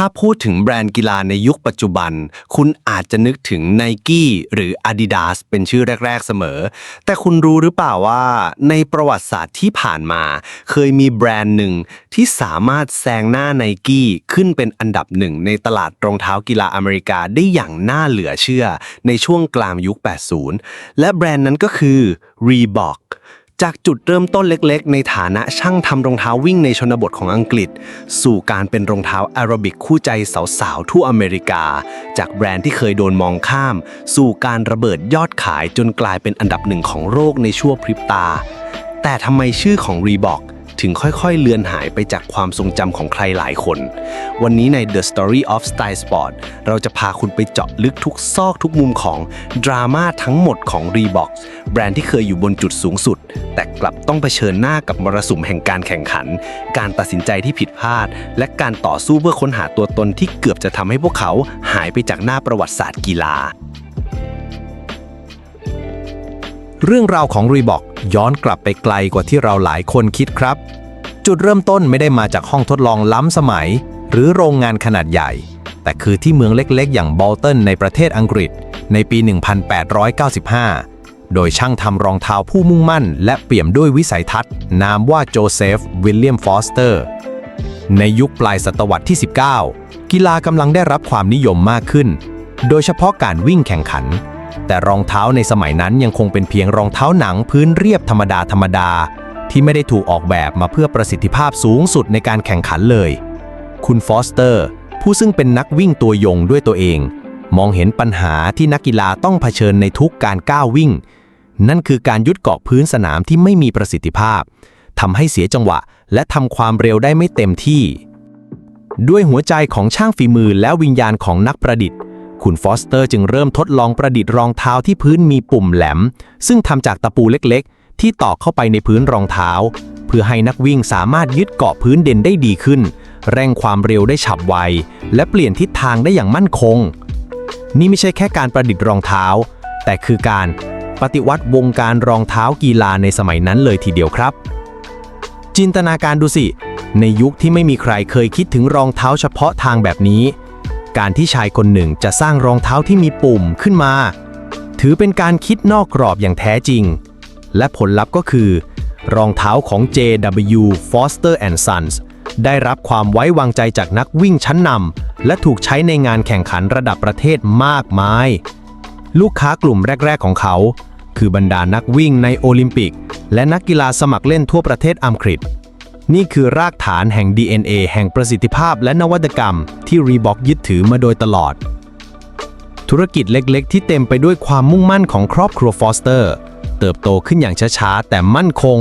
ถ้าพูดถึงแบรนด์กีฬาในยุคปัจจุบัน คุณอาจจะนึกถึง n i กี้หรือ Adidas เป็นชื่อแรก ๆเสมอ แต่คุณรู้หรือเปล่าว่า ในประวัติศาสตร์ที่ผ่านมา เคยมีแบรนด์หนึ่งที่สามารถแซงหน้า n i กี้ขึ้นเป็นอันดับหนึ่งในตลาดรองเท้ากีฬาอเมริกาได้อย่างน่าเหลือเชื่อ ในช่วงกลางยุค 80 และแบรนด์นั้นก็คือ Reebok จากจุดเริ่มต้นเล็กๆ ในฐานะช่างทำรองเท้าวิ่งในชนบทของอังกฤษ สู่การเป็นรองเท้าแอโรบิกคู่ใจสาวๆ ทั่วอเมริกา จากแบรนด์ที่เคยโดนมองข้าม สู่การระเบิดยอดขายจนกลายเป็นอันดับหนึ่งของโลกในชั่วพริบตา แต่ทำไมชื่อของ Reebok ถึงค่อยๆ เลือนหายไปจากความทรงจำของใครหลายคน วันนี้ใน The Story of Style Sport เราจะพาคุณไปเจาะลึกทุกซอกทุกมุมของดราม่าทั้งหมดของ Reebok แบรนด์ที่เคยอยู่บนจุดสูงสุด แต่กลับต้องเผชิญหน้ากับมรสุมแห่งการแข่งขัน การตัดสินใจที่ผิดพลาด และการต่อสู้เพื่อค้นหาตัวตนที่เกือบจะทำให้พวกเขาหายไปจากหน้าประวัติศาสตร์กีฬาเรื่องราวของ Reebok ย้อนกลับไปไกลกว่าที่เราหลายคนคิดครับ จุดเริ่มต้นไม่ได้มาจากห้องทดลองล้ำสมัย หรือโรงงานขนาดใหญ่ แต่คือที่เมืองเล็กๆ อย่างบอลตันในประเทศอังกฤษ ในปี 1895 โดยช่างทำรองเท้าผู้มุ่งมั่น และเปี่ยมด้วยวิสัยทัศน์ นามว่าโจเซฟ วิลเลียมฟอสเตอร์ ในยุคปลายศตวรรษที่ 19 กีฬากำลังได้รับความนิยมมากขึ้น โดยเฉพาะการวิ่งแข่งขัน แต่รองเท้าในสมัยนั้นยังคงเป็นเพียงรองเท้าหนังพื้นเรียบธรรมดาธรรมดา ที่ไม่ได้ถูกออกแบบมาเพื่อประสิทธิภาพสูงสุดในการแข่งขันเลย คุณฟอสเตอร์ ผู้ซึ่งเป็นนักวิ่งตัวยงด้วยตัวเอง มองเห็นปัญหาที่นักกีฬาต้องเผชิญในทุกการก้าววิ่ง นั่นคือการยุดเกาะพื้นสนามที่ไม่มีประสิทธิภาพทำให้เสียจังหวะ และทำความเร็วได้ไม่เต็มที่ ด้วยหัวใจของช่างฝีมือและวิญญาณของนักประดิษฐ์ คุณฟอสเตอร์จึงเริ่มทดลองประดิษฐ์รองเท้าที่พื้นมีปุ่มแหลม ซึ่งทำจากตะปูเล็กๆ ที่ตอกเข้าไปในพื้นรองเท้า เพื่อให้นักวิ่งสามารถยึดเกาะพื้นเด่นได้ดีขึ้น เร่งความเร็วได้ฉับไว และเปลี่ยนทิศทางได้อย่างมั่นคง นี่ไม่ใช่แค่การประดิษฐ์รองเท้า แต่คือการปฏิวัติวงการรองเท้ากีฬาในสมัยนั้นเลยทีเดียวครับ จินตนาการดูสิ ในยุคที่ไม่มีใครเคยคิดถึงรองเท้าเฉพาะทางแบบนี้ การที่ชายคนหนึ่งจะสร้างรองเท้าที่มีปุ่มขึ้นมา ถือเป็นการคิดนอกกรอบอย่างแท้จริง และผลลัพธ์ก็คือ รองเท้าของ JW Foster Sons ได้รับความไว้วางใจจากนักวิ่งชั้นนำและถูกใช้ในงานแข่งขันระดับประเทศมากมาย ลูกค้ากลุ่มแรก ๆ ของเขา คือบรรดานักวิ่งในโอลิมปิก และนักกีฬาสมัครเล่นทั่วประเทศอังกฤษ นี่คือรากฐานแห่ง DNA แห่งประสิทธิภาพและนวัตกรรม ที่รีบอกยึดถือมาโดยตลอด ธุรกิจเล็กๆ ที่เต็มไปด้วยความมุ่งมั่นของครอบครัวฟอสเตอร์ เติบโตขึ้นอย่างช้าๆ แต่มั่นคง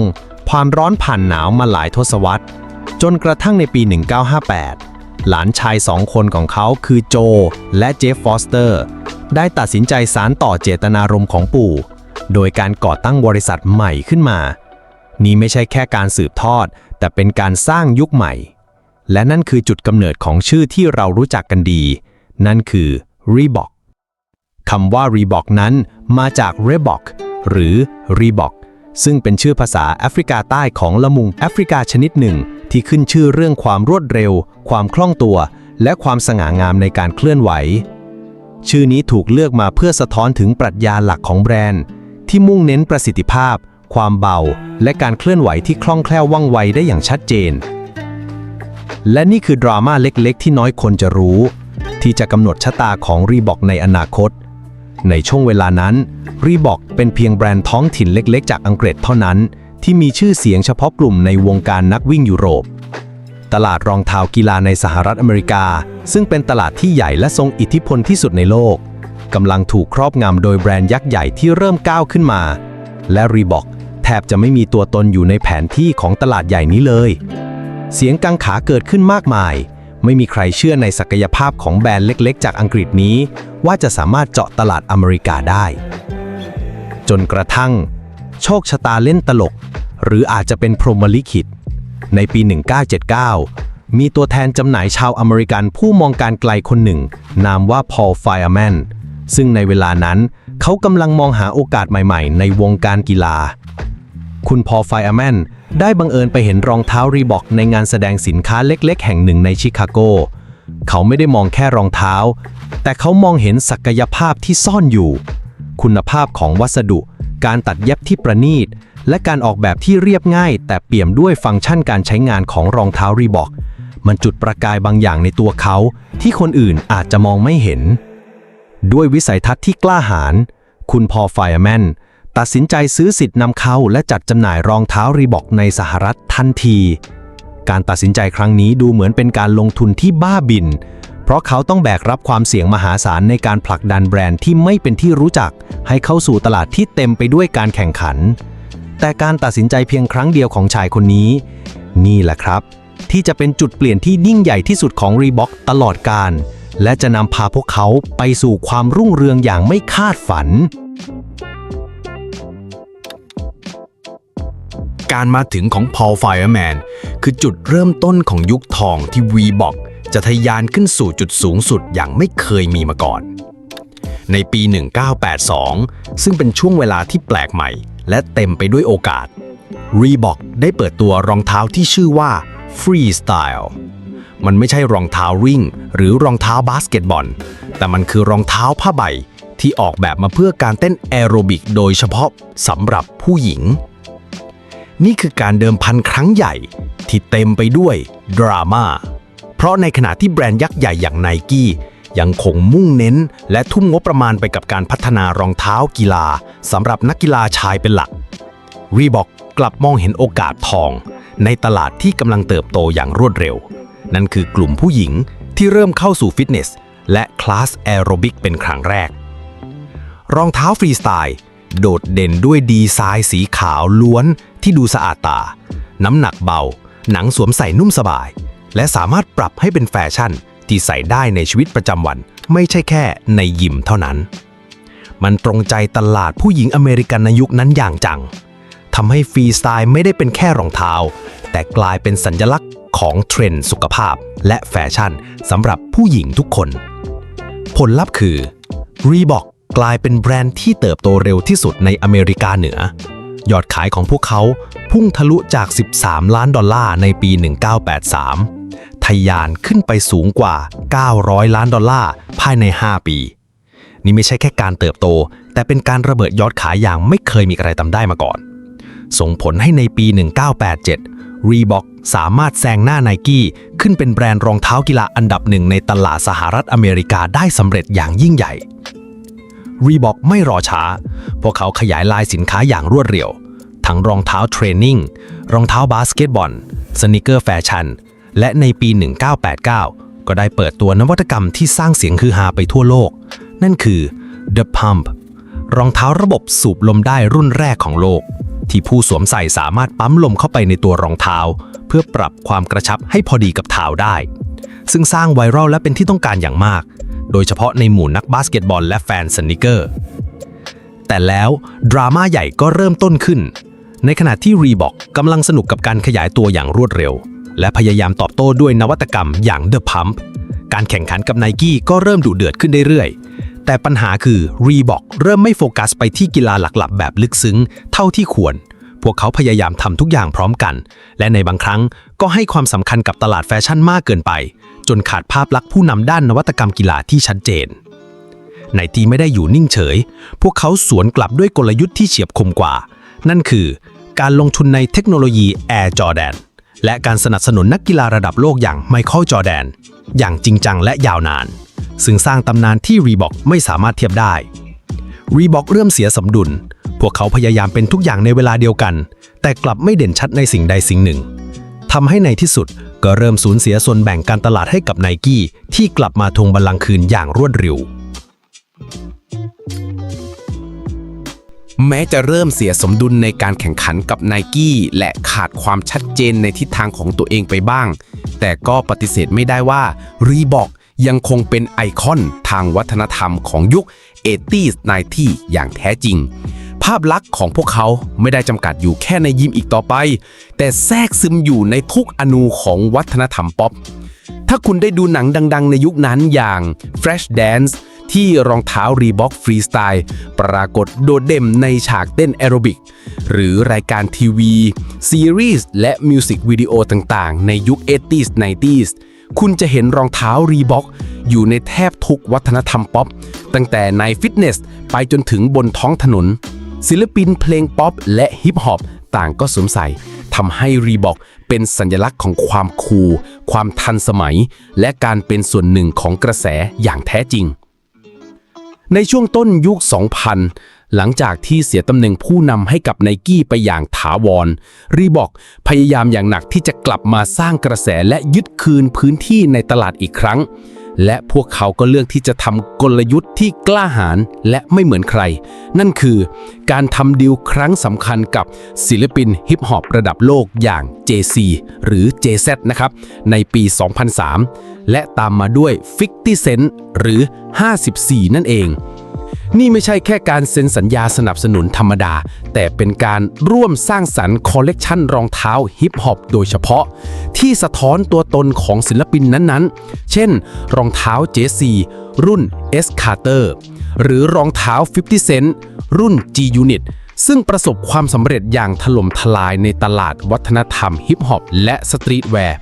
ความร้อนผ่านหนาวมาหลายทศวรรษ จนกระทั่งในปี 1958 หลานชายสองคนของเขาคือโจ และเจฟฟอสเตอร์ ได้ตัดสินใจสารต่อเจตนารมณ์ของปู่ โดยการก่อตั้งบริษัทใหม่ขึ้นมา นี่ไม่ใช่แค่การสืบทอด แต่เป็นการสร้างยุคใหม่ และนั่นคือจุดกำเนิดของชื่อที่เรารู้จักกันดี นั่นคือ Reebok คำว่า Reebok นั้นมาจาก Reebok หรือ Reebok ซึ่งเป็นชื่อภาษาแอฟริกาใต้ของละมุงแอฟริกาชนิดหนึ่ง ที่ขึ้นชื่อเรื่องความรวดเร็ว ความคล่องตัว และความสง่างามในการเคลื่อนไหว ชื่อนี้ถูกเลือกมาเพื่อสะท้อนถึงปรัชญาหลักของแบรนด์ ที่มุ่งเน้นประสิทธิภาพ ความเบา และการเคลื่อนไหวที่คล่องแคล่วว่องไวได้อย่างชัดเจน และนี่คือดราม่าเล็กๆ ที่น้อยคนจะรู้ ที่จะกำหนดชะตาของรีบอกในอนาคต ในช่วงเวลานั้นรีบอกเป็นเพียงแบรนด์ท้องถิ่นเล็ก ๆ จากอังกฤษเท่านั้น ที่มีชื่อเสียงเฉพาะกลุ่มในวงการนักวิ่งยุโรป ตลาดรองเท้ากีฬาในสหรัฐอเมริกา ซึ่งเป็นตลาดที่ใหญ่และทรงอิทธิพลที่สุดในโลกกำลังถูกครอบงำโดยแบรนด์ยักษ์ใหญ่ที่เริ่มก้าวขึ้นมา และรีบอก แทบจะไม่มีตัวตนอยู่ในแผนที่ของตลาดใหญ่นี้เลย เสียงกังขาเกิดขึ้นมากมาย ไม่มีใครเชื่อในศักยภาพของแบรนด์เล็กๆ จากอังกฤษนี้ ว่าจะสามารถเจาะตลาดอเมริกาได้ จนกระทั่ง โชคชะตาเล่นตลก หรืออาจจะเป็นพรหมลิขิต ในปี 1979 มีตัวแทนจำหน่ายชาวอเมริกันผู้มองการไกลคนหนึ่ง นามว่าพอลไฟอแมนซึ่งในเวลานั้นเขากำลังมองหาโอกาสใหม่ ๆ ในวงการกีฬา คุณพอไฟอร์แมนได้บังเอิญไปเห็นรองเท้ารีบอกในงานแสดงสินค้าเล็กๆ แห่งหนึ่งในชิคาโก เขาไม่ได้มองแค่รองเท้า แต่เขามองเห็นศักยภาพที่ซ่อนอยู่ คุณภาพของวัสดุ การตัดเย็บที่ประณีต และการออกแบบที่เรียบง่าย แต่เปี่ยมด้วยฟังก์ชันการใช้งานของรองเท้ารีบอกมันจุดประกายบางอย่างในตัวเขา ที่คนอื่นอาจจะมองไม่เห็น ด้วยวิสัยทัศน์ที่กล้าหาญคุณพอไฟร์แมน ตัดสินใจซื้อสิทธิ์นำเข้าและจัดจำหน่ายรองเท้ารีบอกในสหรัฐทันที การตัดสินใจครั้งนี้ดูเหมือนเป็นการลงทุนที่บ้าบิน เพราะเขาต้องแบกรับความเสี่ยงมหาศาลในการผลักดันแบรนด์ที่ไม่เป็นที่รู้จัก ให้เข้าสู่ตลาดที่เต็มไปด้วยการแข่งขัน แต่การตัดสินใจเพียงครั้งเดียวของชายคนนี้ นี่แหละครับ ที่จะเป็นจุดเปลี่ยนที่ยิ่งใหญ่ที่สุดของ Reebok ตลอดการและจะนำพาพวกเขาไปสู่ความรุ่งเรืองอย่างไม่คาดฝัน การมาถึงของ Paul Fireman คือจุดเริ่มต้นของยุคทองที่ Reebok จะทะยานขึ้นสู่จุดสูงสุดอย่างไม่เคยมีมาก่อน ในปี 1982 ซึ่งเป็นช่วงเวลาที่แปลกใหม่ และเต็มไปด้วยโอกาส Reebok ได้เปิดตัวรองเท้าที่ชื่อว่า Freestyle มันไม่ใช่รองเท้าวิ่ง หรือรองเท้าบาสเกตบอล แต่มันคือรองเท้าผ้าใบที่ออกแบบมาเพื่อการเต้นแอโรบิกโดยเฉพาะสำหรับผู้หญิง นี่คือการเดิมพันครั้งใหญ่ที่เต็มไปด้วยดราม่า เพราะในขณะที่แบรนด์ยักษ์ใหญ่อย่างไนกี้ยังคงมุ่งเน้น และทุ่มงบประมาณไปกับการพัฒนารองเท้ากีฬาสำหรับนักกีฬาชายเป็นหลักรีบอกกลับมองเห็นโอกาสทอง ในตลาดที่กำลังเติบโตอย่างรวดเร็ว นั่นคือกลุ่มผู้หญิงที่เริ่มเข้าสู่ฟิตเนส และคลาสแอโรบิกเป็นครั้งแรก รองเท้าฟรีสไตล์ โดดเด่นด้วยดีไซน์สีขาวล้วน ที่ดูสะอาดตา น้ำหนักเบา หนังสวมใส่นุ่มสบาย และสามารถปรับให้เป็นแฟชั่นที่ใส่ได้ในชีวิตประจำวัน ไม่ใช่แค่ในยิมเท่านั้น มันตรงใจตลาดผู้หญิงอเมริกันในยุคนั้นอย่างจังทำให้ฟรีสไตล์ไม่ได้เป็นแค่รองเท้า แต่กลายเป็นสัญลักษณ์ของเทรนด์สุขภาพและแฟชั่นสำหรับผู้หญิงทุกคน ผลลัพธ์คือ Reebok กลายเป็นแบรนด์ที่เติบโตเร็วที่สุดในอเมริกาเหนือ ยอดขายของพวกเขาพุ่งทะลุจาก 13 ล้านดอลลาร์ในปี 1983 ทะยานขึ้นไปสูงกว่า 900 ล้านดอลลาร์ภายใน 5 ปี นี่ไม่ใช่แค่การเติบโต แต่เป็นการระเบิดยอดขายอย่างไม่เคยมีใครทำได้มาก่อน ส่งผลให้ในปี 1987 Reebok สามารถแซงหน้าไนกี้ขึ้นเป็นแบรนด์รองเท้ากีฬาอันดับหนึ่งในตลาดสหรัฐอเมริกาได้สำเร็จอย่างยิ่งใหญ่ Reebok ไม่รอช้า พวกเขาขยายลายสินค้าอย่างรวดเร็ว ทั้งรองเท้าเทรนนิ่ง รองเท้าบาสเกตบอล สนิเกอร์แฟชั่น และในปี 1989 ก็ได้เปิดตัวนวัตกรรมที่สร้างเสียงฮือฮาไปทั่วโลก นั่นคือ The Pump รองเท้าระบบสูบลมได้รุ่นแรกของโลก ที่ผู้สวมใส่สามารถปั๊มลมเข้าไปในตัวรองเท้า เพื่อปรับความกระชับให้พอดีกับเท้าได้ ซึ่งสร้างไวรัลและเป็นที่ต้องการอย่างมาก โดยเฉพาะในหมู่นักบาสเกตบอลและแฟนสนิเกอร์ แต่แล้วดราม่าใหญ่ก็เริ่มต้นขึ้น ในขณะที่ Reebok กำลังสนุกกับการขยายตัวอย่างรวดเร็ว และพยายามตอบโต้ด้วยนวัตกรรมอย่าง The Pump การแข่งขันกับ Nike ก็เริ่มดุเดือดขึ้นเรื่อยๆ แต่ปัญหาคือ Reebok เริ่มไม่โฟกัสไปที่กีฬาหลักๆ แบบลึกซึ้ง เท่าที่ควร วกเขาพยายามทำทุกอย่างพร้อมกัน และในบางครั้งก็ให้ความสำคัญกับตลาดแฟชั่นมากเกินไป จนขาดภาพลักษณ์ผู้นำด้านนวัตกรรมกีฬาที่ชัดเจนไนตีไม่ได้อยู่นิ่งเฉย พวกเขาสวนกลับด้วยกลยุทธ์ที่เฉียบคมกว่า นั่นคือ การลงทุนในเทคโนโลยี Air Jordan และการสนับสนุนนักกีฬาระดับโลกอย่างไมเคิลจอแดนอย่างจริงจังและยาวนาน ซึ่งสร้างตำนานที่ Reebok ไม่สามารถเทียบได้ Reebok เริ่มเสียสมดุล พวกเขาพยายามเป็นทุกอย่างในเวลาเดียวกัน แต่กลับไม่เด่นชัดในสิ่งใดสิ่งหนึ่งทำให้ในที่สุดก็เริ่มสูญเสียส่วนแบ่งการตลาดให้กับไนกี้ที่กลับมาทวงบัลลังก์คืนอย่างรวดเร็ว แม้จะเริ่มเสียสมดุลในการแข่งขันกับไนกี้และขาดความชัดเจนในทิศทางของตัวเองไปบ้าง แต่ก็ปฏิเสธไม่ได้ว่ารีบอกยังคงเป็นไอคอนทางวัฒนธรรมของยุค 80s 90 อย่างแท้จริงาพลักษณ์ของพวกเขาไม่ได้จำกัดอยู่แค่ในยิมอีกต่อไป แต่แทรกซึมอยู่ในทุกอนูของวัฒนธรรมป๊อป ถ้าคุณได้ดูหนังดังๆ ในยุคนั้นอย่าง Fresh Dance ที่รองเท้า Reebok Freestyle ปรากฏโดดเด่นในฉากเต้นแอโรบิก หรือรายการทีวี ซีรีส์และมิวสิกวิดีโอต่างๆ ในยุค 80s 90s คุณจะเห็นรองเท้ารีบ็อกอยู่ในแทบทุกวัฒนธรรมป๊อป ตั้งแต่ในฟิตเนสไปจนถึงบนท้องถนน ศิลปินเพลงป๊อปและฮิปฮอปต่างก็สวมใส่ทำให้รีบ็อกเป็นสัญลักษณ์ของความคูลความทันสมัย และการเป็นส่วนหนึ่งของกระแสอย่างแท้จริง ในช่วงต้นยุค 2000 หลังจากที่เสียตำแหน่งผู้นำให้กับไนกี้ไปอย่างถาวร รีบอกพยายามอย่างหนักที่จะกลับมาสร้างกระแสและยึดคืนพื้นที่ในตลาดอีกครั้ง และพวกเขาก็เลือกที่จะทำกลยุทธ์ที่กล้าหาญและไม่เหมือนใคร นั่นคือการทำดีลครั้งสำคัญกับศิลปินฮิปฮอประดับโลกอย่าง JC หรือ JZ นะครับ ในปี 2003 และตามมาด้วย 50 Cent หรือ 54 นั่นเอง นี่ไม่ใช่แค่การเซ็นสัญญาสนับสนุนธรรมดา แต่เป็นการร่วมสร้างสรรค์คอลเลกชันรองเท้าฮิปฮอปโดยเฉพาะ ที่สะท้อนตัวตนของศิลปินนั้นๆ เช่น รองเท้า JC รุ่น S Carter หรือรองเท้า 50 Cent รุ่น G Unit ซึ่งประสบความสำเร็จอย่างถล่มทลายในตลาดวัฒนธรรมฮิปฮอปและสตรีทแวร์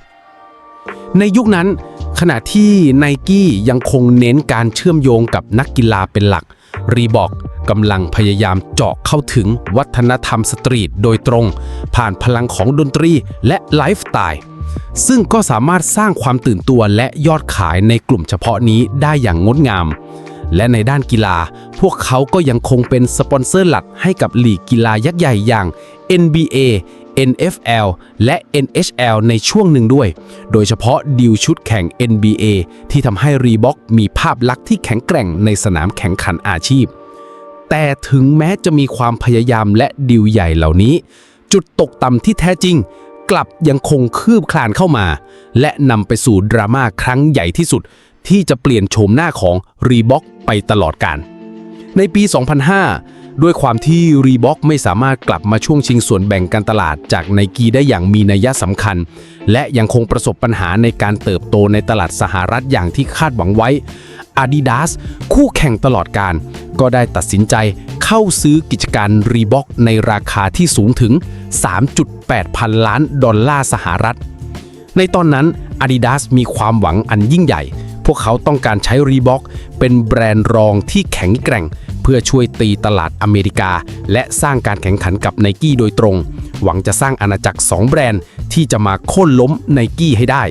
ในยุคนั้น ขณะที่ไนกี้ยังคงเน้นการเชื่อมโยงกับนักกีฬาเป็นหลัก รีบอกกำลังพยายามเจาะเข้าถึงวัฒนธรรมสตรีทโดยตรง ผ่านพลังของดนตรีและไลฟ์สไตล์ซึ่งก็สามารถสร้างความตื่นตัวและยอดขายในกลุ่มเฉพาะนี้ได้อย่างงดงาม และในด้านกีฬา พวกเขาก็ยังคงเป็นสปอนเซอร์หลักให้กับลีกกีฬายักษ์ใหญ่อย่าง NBA NFL และ NHL ในช่วงหนึ่งด้วย โดยเฉพาะดีลชุดแข่ง NBA ที่ทำให้รีบ็อกมีภาพลักษณ์ที่แข็งแกร่งในสนามแข่งขันอาชีพ แต่ถึงแม้จะมีความพยายามและดีลใหญ่เหล่านี้ จุดตกต่ำที่แท้จริง กลับยังคงคืบคลานเข้ามา และนำไปสู่ดราม่าครั้งใหญ่ที่สุด ที่จะเปลี่ยนโฉมหน้าของรีบ็อกไปตลอดกาลในปี 2005 ด้วยความที่รีบ็อกไม่สามารถกลับมาช่วงชิงส่วนแบ่งการตลาดจากไนกีได้อย่างมีนัยสำคัญ และยังคงประสบปัญหาในการเติบโตในตลาดสหรัฐอย่างที่คาดหวังไว้ Adidas คู่แข่งตลอดการ ก็ได้ตัดสินใจเข้าซื้อกิจการรีบ็อกในราคาที่สูงถึง 3.8 พันล้านดอลลาร์สหรัฐ ในตอนนั้น Adidas มีความหวังอันยิ่งใหญ่ พวกเขาต้องการใช้ Reebok เป็นแบรนด์รองที่แข็งแกร่ง เพื่อช่วยตีตลาดอเมริกา และสร้างการแข่งขันกับ n i กี้โดยตรง หวังจะสร้างอาณาจักร 2 แบรนด์ที่จะมาโค่นล้ม n i กี้ให้ได้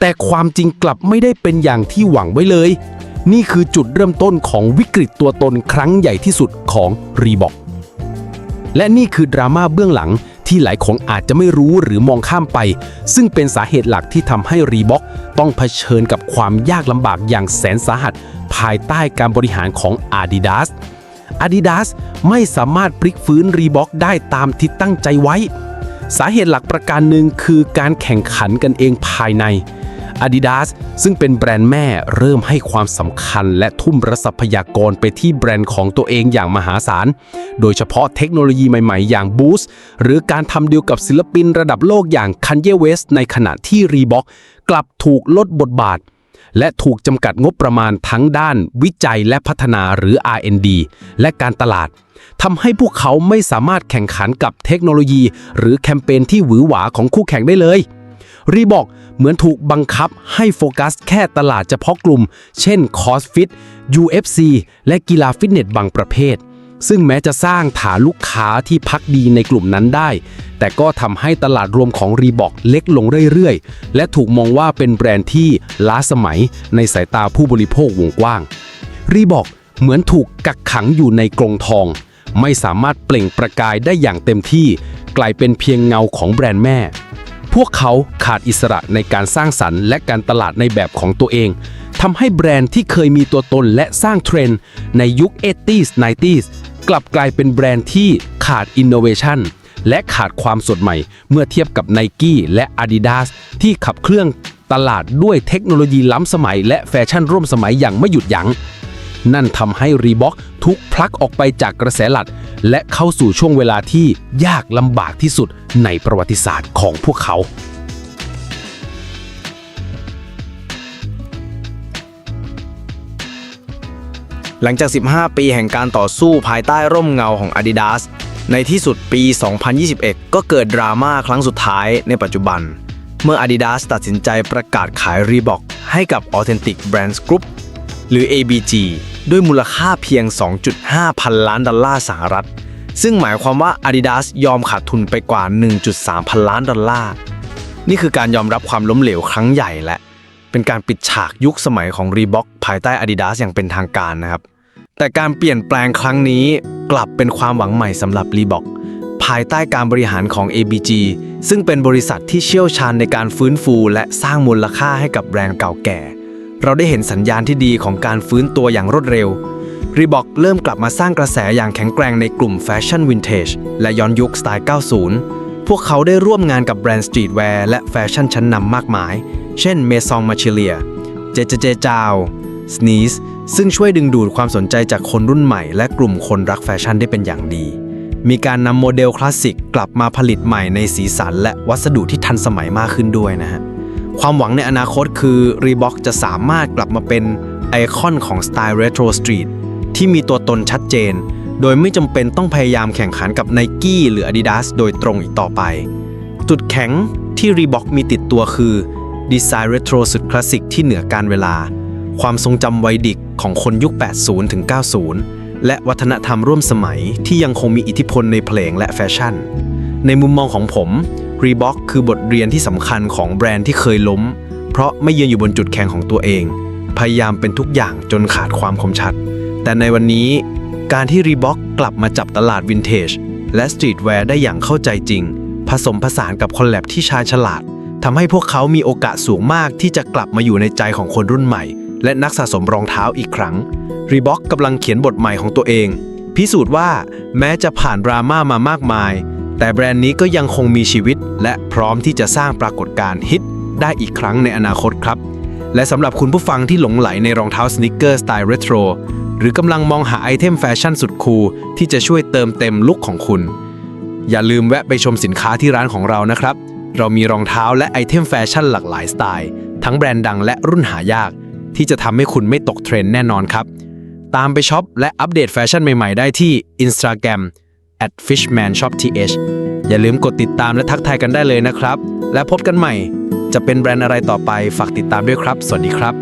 แต่ความจริงกลับไม่ได้เป็นอย่างที่หวังไว้เลย นี่คือจุดเริ่มต้นของวิกฤตตัวตนครั้งใหญ่ที่สุดของ Reebok และนี่คือดราม่าเบื้องหลังที่หลายคนอาจจะไม่รู้หรือมองข้ามไป ซึ่งเป็นสาเหตุหลักที่ทำให้รีบ็อกต้องเผชิญกับความยากลำบากอย่างแสนสาหัส ภายใต้การบริหารของ Adidas Adidas ไม่สามารถพลิกฟื้นรีบ็อกได้ตามที่ตั้งใจไว้ สาเหตุหลักประการหนึ่งคือการแข่งขันกันเองภายใน Adidas ซึ่งเป็นแบรนด์แม่เริ่มให้ความสำคัญและทุ่มระทรัพยากรไปที่แบรนด์ของตัวเองอย่างมหาศาล โดยเฉพาะเทคโนโลยีใหม่ๆ อย่าง Boost หรือการทำดีลกับศิลปินระดับโลกอย่าง Kanye West ในขณะที่ Reebok กลับถูกลดบทบาท และถูกจำกัดงบประมาณทั้งด้านวิจัยและพัฒนาหรือ R&D และการตลาดทำให้พวกเขาไม่สามารถแข่งขันกับเทคโนโลยี หรือแคมเปญที่หวือหวาของคู่แข่งได้เลยรีบอกเหมือนถูกบังคับให้โฟกัสแค่ตลาดเฉพาะกลุ่ม เช่น CrossFit UFC และกีฬาฟิตเนสบางประเภท ซึ่งแม้จะสร้างฐานลูกค้าที่พักดีในกลุ่มนั้นได้ แต่ก็ทำให้ตลาดรวมของรีบอกเล็กลงเรื่อยๆ และถูกมองว่าเป็นแบรนด์ที่ล้าสมัยในสายตาผู้บริโภควงกว้างรีบอกเหมือนถูกกักขังอยู่ในกรงทอง ไม่สามารถเปล่งประกายได้อย่างเต็มที่ กลายเป็นเพียงเงาของแบรนด์แม่ พวกเขาขาดอิสระในการสร้างสรรค์และการตลาดในแบบของตัวเองทำให้แบรนด์ที่เคยมีตัวตนและสร้างเทรนด์ในยุค 80s 90s กลับกลายเป็นแบรนด์ที่ขาด Innovation และขาดความสดใหม่ เมื่อเทียบกับ Nike และ Adidas ที่ขับเคลื่อนตลาดด้วยเทคโนโลยีล้ำสมัยและแฟชั่นร่วมสมัยอย่างไม่หยุดยัง้ง นั่นทำให้รีบ็อกทุกพลักออกไปจากกระแสหลัก และเข้าสู่ช่วงเวลาที่ยากลำบากที่สุดในประวัติศาสตร์ของพวกเขาหลังจาก 15 ปีแห่งการต่อสู้ภายใต้ร่มเงาของ Adidas ในที่สุดปี 2021 ก็เกิดดราม่าครั้งสุดท้ายในปัจจุบัน เมื่อ Adidas ตัดสินใจประกาศขาย Reebok ให้กับ Authentic Brands Group หรือ ABG ด้วยมูลค่าเพียง 2.5 พันล้านดอลลาร์สหรัฐ ซึ่งหมายความว่า Adidas ยอมขาดทุนไปกว่า 1.3 พันล้านดอลลาร์ นี่คือการยอมรับความล้มเหลวครั้งใหญ่และ เป็นการปิดฉากยุคสมัยของ Reebok ภายใต้ Adidas อย่างเป็นทางการนะครับ แต่การเปลี่ยนแปลงครั้งนี้กลับเป็นความหวังใหม่สำหรับ Reebok ภายใต้การบริหารของ ABG ซึ่งเป็นบริษัทที่เชี่ยวชาญในการฟื้นฟูและสร้างมูลค่าให้กับแบรนด์เก่าแก่ เราได้เห็นสัญญาณที่ดีของการฟื้นตัวอย่างรวดเร็ว Reebok เริ่มกลับมาสร้างกระแสอย่างแข็งแกร่งในกลุ่มแฟชั่นวินเทจและย้อนยุคสไตล์ 90 พวกเขาได้ร่วมงานกับแบรนด์สตรีทแวร์และแฟชั่นชั้นนำมากมาย เช่น Maison Margiela เจเจเจจาว Sneeze ซึ่งช่วยดึงดูดความสนใจจากคนรุ่นใหม่ และกลุ่มคนรักแฟชั่นได้เป็นอย่างดี มีการนำโมเดลคลาสสิกกลับมาผลิตใหม่ในสีสัน และวัสดุที่ทันสมัยมากขึ้นด้วยนะฮะ ความหวังในอนาคตคือ Reebok จะสามารถกลับมาเป็นไอคอนของสไตล์ Retro Street ที่มีตัวตนชัดเจน โดยไม่จำเป็นต้องพยายามแข่งขันกับ Nike หรือ Adidas โดยตรงอีกต่อไป จุดแข็งที่ Reebok มีติดตัวคือดีไซน์ Retro สุดคลาสสิกที่เหนือการเวลา ความทรงจำวัยเด็กของคนยุค 80 ถึง 90 และวัฒนธรรมร่วมสมัยที่ยังคงมีอิทธิพลในเพลงและแฟชั่น ในมุมมองของผม Reebok คือบทเรียนที่สำคัญของแบรนด์ที่เคยล้ม เพราะไม่ยืนอยู่บนจุดแข็งของตัวเอง พยายามเป็นทุกอย่างจนขาดความคมชัด แต่ในวันนี้ การที่ Reebok กลับมาจับตลาดวินเทจและสตรีทแวร์ได้อย่างเข้าใจจริง ผสมผสานกับคอลแลบที่ชาญฉลาดทำให้พวกเขามีโอกาสสูงมากที่จะกลับมาอยู่ในใจของคนรุ่นใหม่ และนักสะสมรองเท้าอีกครั้ง Reebok กำลังเขียนบทใหม่ของตัวเอง พิสูจน์ว่าแม้จะผ่านดราม่ามามากมาย แต่แบรนด์นี้ก็ยังคงมีชีวิต และพร้อมที่จะสร้างปรากฏการณ์ฮิตได้อีกครั้งในอนาคตครับ และสำหรับคุณผู้ฟังที่หลงไหลในรองเท้าสนิเกอร์สไตล์เรโทรหรือกำลังมองหาไอเทมแฟชั่นสุดคูลที่จะช่วยเติมเต็มลุคของคุณ อย่าลืมแวะไปชมสินค้าที่ร้านของเรานะครับ เรามีรองเท้าและไอเทมแฟชั่นหลากหลายสไตล์ ทั้งแบรนด์ดังและรุ่นหายาก ที่จะทำให้คุณไม่ตกเทรนด์แน่นอนครับ ตามไปช็อปและอัปเดตแฟชั่นใหม่ ๆ ได้ที่ Instagram at fishmanshopth อย่าลืมกดติดตามและทักทายกันได้เลยนะครับ และพบกันใหม่ จะเป็นแบรนด์อะไรต่อไปฝากติดตามด้วยครับ สวัสดีครับ